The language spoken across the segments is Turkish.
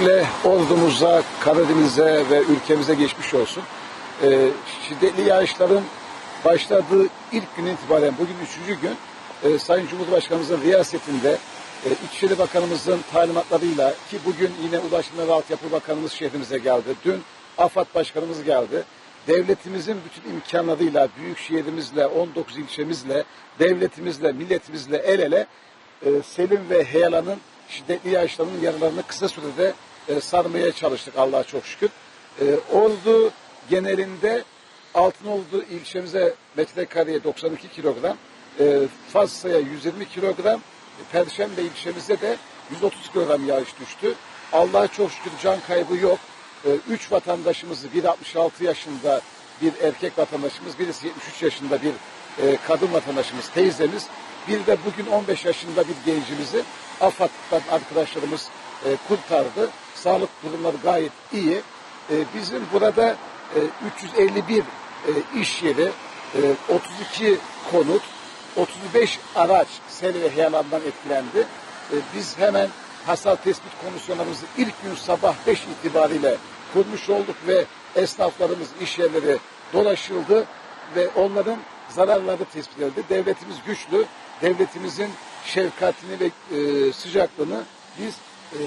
Öncelikle ordumuza, Karadeniz'e ve ülkemize geçmiş olsun. Ee, şiddetli yağışların başladığı ilk gün itibaren bugün üçüncü gün e, Sayın Cumhurbaşkanımızın riyasetinde e, İçişleri Bakanımızın talimatlarıyla ki bugün yine Ulaştırma ve Altyapı Bakanımız şehrimize geldi. Dün AFAD Başkanımız geldi. Devletimizin bütün imkanlarıyla, büyük şehrimizle, 19 ilçemizle, devletimizle, milletimizle el ele e, Selim ve Heyalan'ın şiddetli yağışların yaralarını kısa sürede e, sarmaya çalıştık Allah'a çok şükür. E, Ordu genelinde Altınoldu ilçemize metrekareye 92 kilogram, e, Fassa'ya 120 kilogram, Perşembe ilçemize de 130 kilogram yağış düştü. Allah'a çok şükür can kaybı yok. E, üç vatandaşımızı, biri 66 yaşında bir erkek vatandaşımız, birisi 73 yaşında bir e, kadın vatandaşımız, teyzemiz, bir de bugün 15 yaşında bir gencimizi AFAD'dan arkadaşlarımız e, kurtardı. Sağlık durumları gayet iyi. E, bizim burada e, 351 e, iş yeri, e, 32 konut, 35 araç sel ve heyelandan etkilendi. E, biz hemen hasar tespit komisyonlarımızı ilk gün sabah 5 itibariyle kurmuş olduk ve esnaflarımız, iş yerleri dolaşıldı ve onların zararları tespit edildi. Devletimiz güçlü, devletimizin şefkatini ve e, sıcaklığını biz e,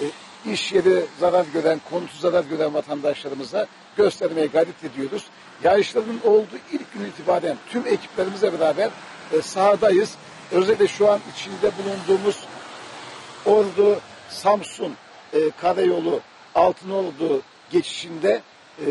iş yeri zarar gören, konutu zarar gören vatandaşlarımıza göstermeye gayret ediyoruz. Yağışların olduğu ilk gün itibaren tüm ekiplerimizle beraber e, sahadayız. Özellikle şu an içinde bulunduğumuz Ordu, Samsun e, karayolu Altınoldu geçişinde e,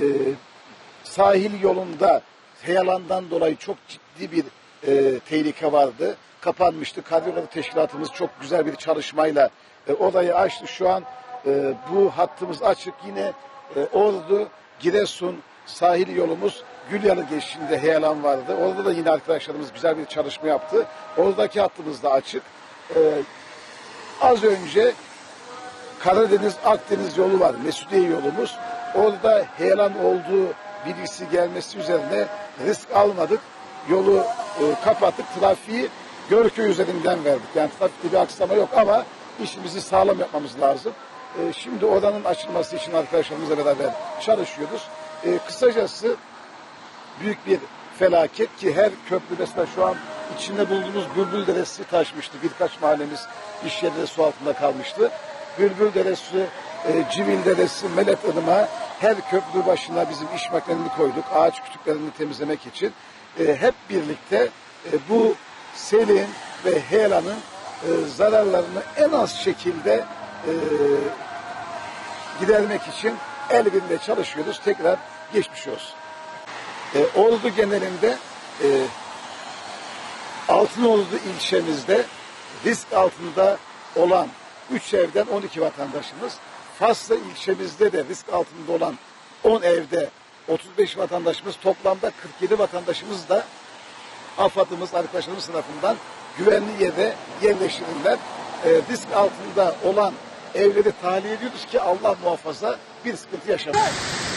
sahil yolunda heyelandan dolayı çok ciddi bir e, tehlike vardı. Kapanmıştı. Karayolu Teşkilatımız çok güzel bir çalışmayla e, orayı açtı. Şu an e, bu hattımız açık. Yine e, Ordu, Giresun sahil yolumuz Gülyalı geçişinde heyelan vardı. Orada da yine arkadaşlarımız güzel bir çalışma yaptı. Oradaki hattımız da açık. E, az önce Karadeniz Akdeniz yolu var. Mesudiye yolumuz. Orada heyelan olduğu bilgisi gelmesi üzerine risk almadık. Yolu e, kapattık. Trafiği Görköy üzerinden verdik. Yani trafikte bir aksama yok ama işimizi sağlam yapmamız lazım. E, şimdi oranın açılması için arkadaşlarımızla beraber çalışıyoruz. E, kısacası büyük bir felaket ki her köprü mesela şu an içinde bulunduğumuz Bülbül Deresi taşmıştı. Birkaç mahallemiz iş yerleri su altında kalmıştı. Bülbül Deresi, e, Civil Deresi, Melet Irmağı her köprü başına bizim iş makinelerini koyduk. Ağaç kütüklerini temizlemek için. E, hep birlikte e, bu selin ve heyelanın e, zararlarını en az şekilde e, gidermek için el birliğiyle çalışıyoruz. Tekrar geçmiş olsun. E, Ordu genelinde e, Altınoldu ilçemizde risk altında olan 3 evden 12 vatandaşımız, Faslı ilçemizde de risk altında olan 10 evde 35 vatandaşımız, toplamda 47 vatandaşımız da AFAD'ımız, arkadaşlarımız tarafından güvenli yere yerleştirilirler. E, risk altında olan evleri tahliye ediyoruz ki Allah muhafaza bir sıkıntı yaşamasın.